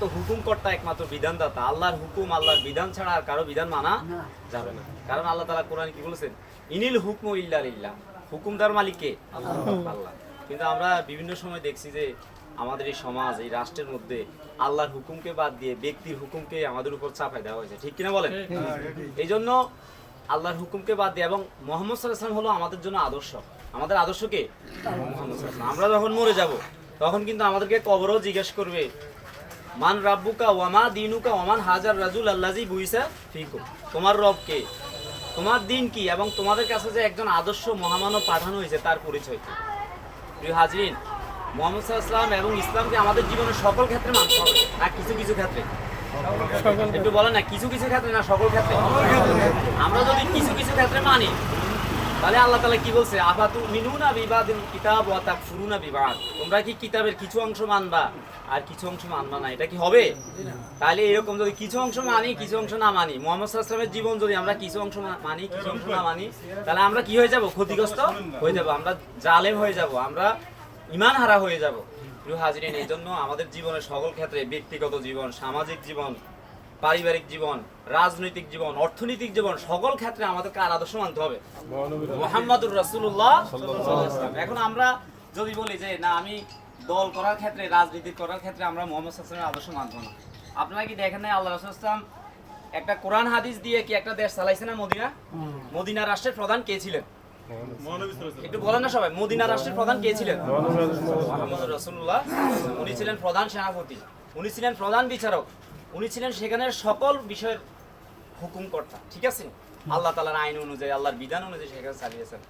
তো হুকুম কর্তা একমাত্র বিধানদাতা। আল্লাহর হুকুম আল্লাহর বিধান ছাড়া আর কারও বিধান মানা যাবে না। কারণ আল্লাহ তালা কোরআন কি বলেছেন? ইনিল হুকম ইল্লা ইল্লাহ হুকুমদার মালিক কে? আল্লাহ। আল্লাহ। কিন্তু আমরা বিভিন্ন সময় দেখছি যে আমাদের এই সমাজ এই রাষ্ট্রের মধ্যে আল্লাহর হুকুমকে বাদ দিয়ে ব্যক্তির হুকুমকে আমাদের উপর চাপাই দেওয়া হয়েছে। ঠিক কিনা বলেন? এই জন্য আল্লাহর হুকুমকে বাদ দিয়ে এবং মোহাম্মদ সাল্লাম হলো আমাদের জন্য আদর্শ। আমাদের আদর্শ কে? মোহাম্মদ আমরা যখন মরে যাব তখন কিন্তু আমাদেরকে কবরও জিজ্ঞেস করবে মান রাব্বুকা ওয়ামা দিনুকা ওয়ামান হাজার রাজুল আল্লাজি বুইসা ফিকুম। তোমার রব কে? তোমার দিন কি? এবং তোমাদের কাছে যে একজন আদর্শ মহামানব পাঠানো হয়েছে তার পরিচয় কি? প্রিয় হাজরিন মোহাম্মদ সাল্লাম এবং ইসলামকে আমাদের জীবনের সকল ক্ষেত্রে মানতে হবে না কিছু কিছু ক্ষেত্রে। একটু বলেন না কিছু কিছু ক্ষেত্রে না সকল ক্ষেত্রে? আমরা যদি কিছু কিছু ক্ষেত্রে মানি তাহলে আল্লাহ তাআলা কি বলছে? আফাতু মিনুনা বিবাদিল কিতাব ওয়া তাকফুরুনা বিবাদ। তোমরা কি কিতাবের কিছু অংশ মানবা? আর কিছু অংশ মানবা না, এটা কি হবে? তাহলে এরকম যদি কিছু অংশ মানি, কিছু অংশ না মানি, মোহাম্মদ সাল্লাল্লাহু জীবন যদি আমরা কিছু অংশ মানি, কিছু অংশ না মানি, তাহলে আমরা কি হয়ে যাব? ক্ষতিগ্রস্ত হয়ে যাব। আমরা জালেম হয়ে যাব। আমরা ইমান হারা হয়ে যাব। প্রিয় হাজিরিন এই জন্য আমাদের জীবনের সকল ক্ষেত্রে ব্যক্তিগত জীবন, সামাজিক জীবন পারিবারিক জীবন রাজনৈতিক জীবন অর্থনৈতিক জীবন সকল ক্ষেত্রে আমাদের কার আদর্শ মানতে হবে। মোহাম্মদুর রাসূলুল্লাহ এখন আমরা যদি বলি যে না আমি দল করার ক্ষেত্রে রাজনীতি করার ক্ষেত্রে আমরা মোহাম্মদ সাল্লামের আদর্শ মানব না। আপনারা কি দেখেন নাই আল্লাহ রাসূল সাল্লাম একটা কোরআন হাদিস দিয়ে কি একটা দেশ চালাইছে না মদিনা? মদিনা রাষ্ট্রের প্রধান কে ছিলেন? একটু বলেন না সবাই মদিনা রাষ্ট্রের প্রধান কে ছিলেন? মোহাম্মদ রাসূলুল্লাহ উনি ছিলেন প্রধান সেনাপতি উনি ছিলেন প্রধান বিচারক। উনি ছিলেন সেখানের সকল বিষয়ের হুকুমকর্তা ঠিক আছে? আল্লাহ তালার আইন অনুযায়ী আল্লাহর বিধান অনুযায়ী সেখানে চালিয়েছেন।